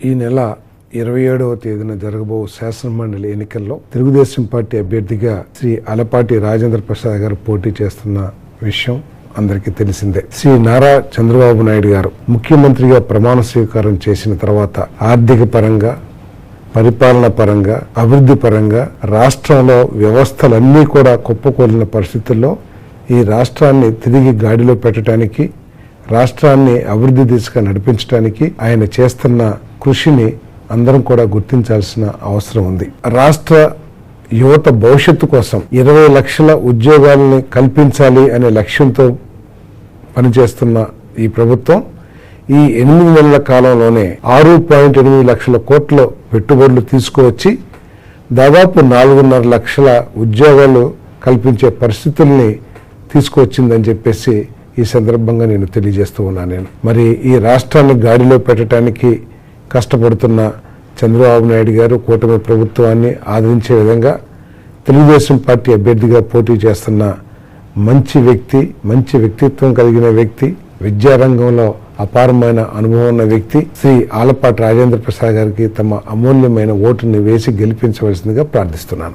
ఈ నెల ఇరవై ఏడవ తేదీన జరగబో శాసనమండలి ఎన్నికల్లో తెలుగుదేశం పార్టీ అభ్యర్థిగా శ్రీ అలపాటి రాజేంద్ర ప్రసాద్ గారు పోటీ చేస్తున్న విషయం అందరికీ తెలిసిందే. శ్రీ నారా చంద్రబాబు నాయుడు గారు ముఖ్యమంత్రిగా ప్రమాణ స్వీకారం చేసిన తర్వాత ఆర్థిక పరంగా పరిపాలన పరంగా అభివృద్ధి పరంగా రాష్ట్రంలో వ్యవస్థలన్నీ కూడా కుప్పకూలిన పరిస్థితుల్లో ఈ రాష్ట్రాన్ని తిరిగి గాడిలో పెట్టడానికి రాష్ట్రాన్ని అభివృద్ధి దిశగా నడిపించడానికి ఆయన చేస్తున్న కృషిని అందరం కూడా గుర్తించాల్సిన అవసరం ఉంది. రాష్ట్ర యువత భవిష్యత్తు కోసం ఇరవై లక్షల ఉద్యోగాలని కల్పించాలి అనే లక్ష్యంతో పనిచేస్తున్న ఈ ప్రభుత్వం ఈ ఎనిమిది నెలల కాలంలోనే ఆరు పాయింట్ ఎనిమిది లక్షల కోట్ల పెట్టుబడులు తీసుకువచ్చి దాదాపు నాలుగున్నర లక్షల ఉద్యోగాలు కల్పించే పరిస్థితుల్ని తీసుకువచ్చిందని చెప్పేసి ఈ సందర్భంగా నేను తెలియజేస్తూ ఉన్నాను. నేను మరి ఈ రాష్ట్రాన్ని గాడిలో పెట్టడానికి కష్టపడుతున్న చంద్రబాబు నాయుడు గారు కూటమి ప్రభుత్వాన్ని ఆదరించే విధంగా తెలుగుదేశం పార్టీ అభ్యర్థిగా పోటీ చేస్తున్న మంచి వ్యక్తి మంచి వ్యక్తిత్వం కలిగిన వ్యక్తి విద్యారంగంలో అపారమైన అనుభవం ఉన్న వ్యక్తి శ్రీ ఆలపాటి రాజేంద్ర ప్రసాద్ గారికి తమ అమూల్యమైన ఓటుని వేసి గెలిపించవలసిందిగా ప్రార్థిస్తున్నాను.